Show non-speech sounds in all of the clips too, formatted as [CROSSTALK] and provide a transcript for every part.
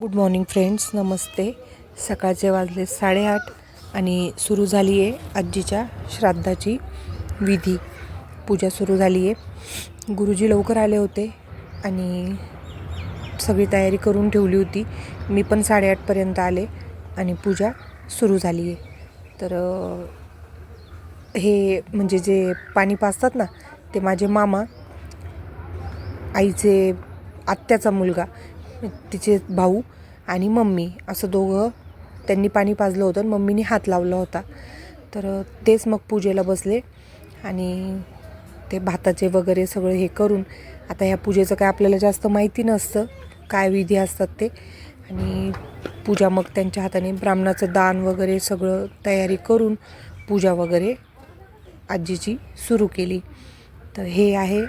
Good morning friends नमस्ते. सकाळचे वाजले साडेआठ आणि सुरू झाली आहे आजीच्या श्राद्धाची विधी. पूजा सुरू झाली आहे गुरुजी लवकर आले होते आणि सगळी तयारी करून ठेवली होती. मी पण साडेआठपर्यंत आले आणि पूजा सुरू झाली आहे तर हे म्हणजे जे पाणी पाजतात ना ते माझे मामा आईचे आत्याचा मुलगा तिचे भाऊ आणि मम्मी असं दोघं त्यांनी पाणी पाजलं होतं आणि मम्मीने हात लावला होता. तर तेच मग पूजेला बसले आणि ते भाताचे वगैरे सगळं हे करून आता ह्या पूजेचं काय आपल्याला जास्त माहिती नसतं काय विधी असतात ते. आणि पूजा मग त्यांच्या हाताने ब्राह्मणाचं दान वगैरे सगळं तयारी करून पूजा वगैरे आजीची सुरू केली. तर हे आहे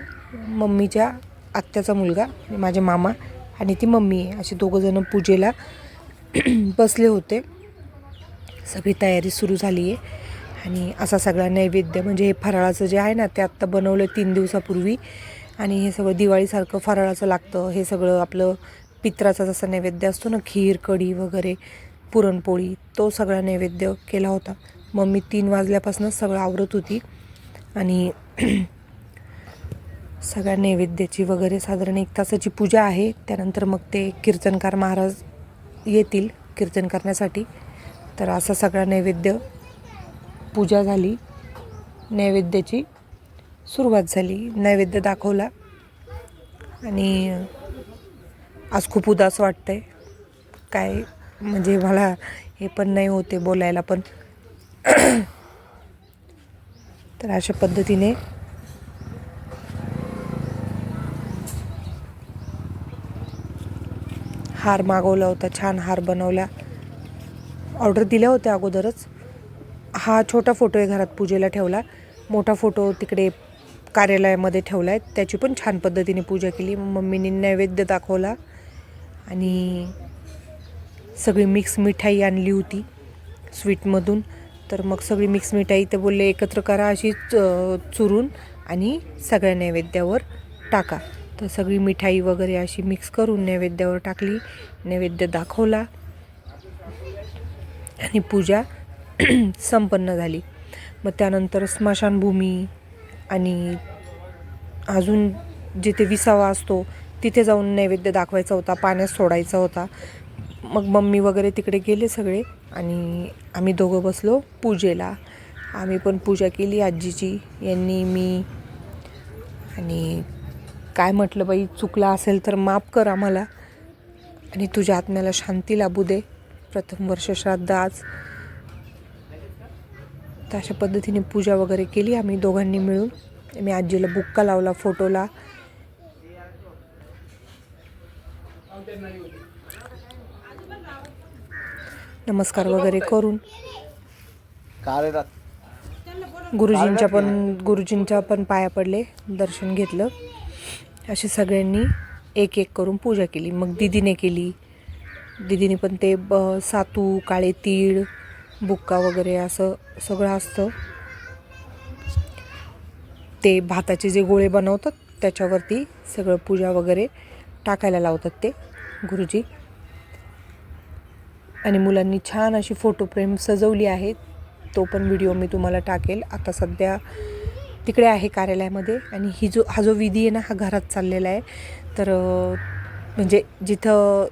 मम्मीच्या आत्याचा मुलगा माझ्या माझे मामा. आणि ती मम्मी आहे. असे दोघंजणं पूजेला बसले होते. सगळी तयारी सुरू झाली आहे आणि असा सगळा नैवेद्य म्हणजे हे फराळाचं जे आहे ना ते आत्ता बनवलं तीन दिवसापूर्वी. आणि हे सगळं दिवाळीसारखं फराळाचं लागतं. हे सगळं आपलं पित्राचा जसा नैवेद्य असतो ना खीर कढी वगैरे पुरणपोळी तो सगळा नैवेद्य केला होता. मम्मी तीन वाजल्यापासूनच सगळं आवरत होती. आणि सगळ्या नैवेद्याची वगैरे साधारण एक तासाची पूजा आहे. त्यानंतर मग ते कीर्तनकार महाराज येतील कीर्तन करण्यासाठी. तर असा सगळा नैवेद्य पूजा झाली. नैवेद्याची सुरुवात झाली. नैवेद्य दाखवला. आणि आज खूप उदास वाटतंय. काय म्हणजे मला हे पण नाही होते बोलायला पण. तर अशा पद्धतीने हार मागवला होता छान हार बनवला. ऑर्डर दिल्या होत्या अगोदरच. हा छोटा फोटो आहे घरात पूजेला ठेवला. मोठा फोटो तिकडे कार्यालयामध्ये ठेवला आहे. त्याची पण छान पद्धतीने पूजा केली. मम्मीने नैवेद्य दाखवला आणि सगळी मिक्स मिठाई आणली होती स्वीटमधून तर मग सगळी मिक्स मिठाई ते बोलले एकत्र करा अशी चुरून आणि सगळ्या नैवेद्यावर टाका. तर सगळी मिठाई वगैरे अशी मिक्स करून नैवेद्यावर टाकली. नैवेद्य दाखवला. आणि पूजा [CLEARS THROAT] संपन्न झाली. मग त्यानंतर स्मशानभूमी आणि अजून जिथे विसावा असतो तिथे जाऊन नैवेद्य दाखवायचा होता पाण्यात सोडायचा होता. मग मम्मी वगैरे तिकडे गेले सगळे आणि आम्ही दोघं बसलो पूजेला. आम्ही पण पूजा केली आजीची यांनी मी आणि काय म्हटलं बाई चुकला असेल तर माफ कर आम्हाला आणि तुझ्या आत्म्याला शांती लाभू दे. प्रथम वर्ष श्राद्ध आज. तर अशा पद्धतीने पूजा वगैरे केली आम्ही दोघांनी मिळून. मी आजीला बुक्का लावला फोटोला. नमस्कार वगैरे करून. गुरुजींच्या पण गुरुजींच्या पण पाया पडले. दर्शन घेतलं. अशी सगळ्यांनी एक एक करून पूजा केली. मग दिदीने केली. दिदीने पण ते ब सातू काळे तीळ बुक्का वगैरे असं सगळं असतं. ते भाताचे जे गोळे बनवतात त्याच्यावरती सगळं पूजा वगैरे टाकायला लावतात ते गुरुजी. आणि मुलांनी छान अशी फोटो फ्रेम सजवली आहे तो पण व्हिडिओ मी तुम्हाला टाकेल. आता सध्या तिकडे आहे कार्यालयामध्ये आणि ही जो हा जो विधी आहे ना हा घरात चाललेला आहे. तर म्हणजे जिथं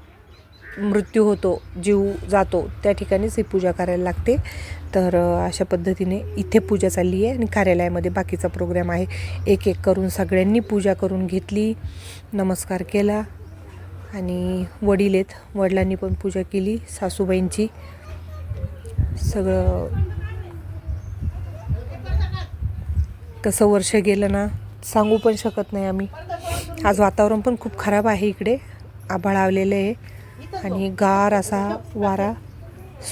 मृत्यू होतो जीव जातो त्या ठिकाणीच ही पूजा करायला लागते. तर अशा पद्धतीने इथे पूजा चालली आहे आणि कार्यालयामध्ये बाकीचा प्रोग्राम आहे. एक एक करून सगळ्यांनी पूजा करून घेतली नमस्कार केला आणि वडील आहेत. वडिलांनी पण पूजा केली सासूबाईंची. सगळं कसं वर्ष गेलं ना सांगू पण शकत नाही आम्ही. आज वातावरण पण खूप खराब आहे इकडे. आभाळ आलेलं आहे. आणि गार असा वारा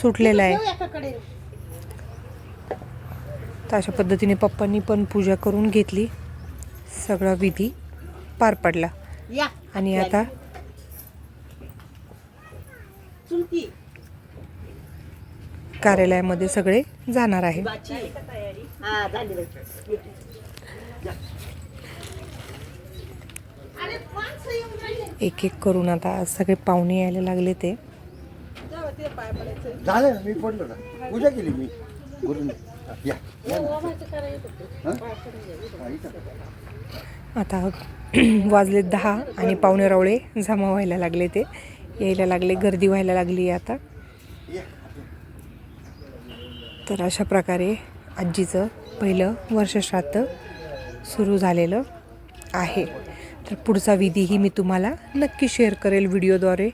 सुटलेला आहे. तर अशा पद्धतीने पप्पांनी पण पूजा करून घेतली. सगळा विधी पार पडला. आणि आता कार्यालयामध्ये सगळे जाणार आहे. एक एक करून आता सगळे पाहुणे यायला लागले ते. झालं मी पडलो ना. पूजा केली मी. आता [CLEARS THROAT] वाजले दहा आणि पाहुणे रावळे जमा व्हायला लागले ते. यायला लागले गर्दी व्हायला लागली आता. या. तर अशा प्रकारे आजीचं पहिलं वर्षश्राद्ध सुरू झालेलं आहे. तर पुढचा विधीही मी तुम्हाला नक्की शेअर करेल व्हिडिओद्वारे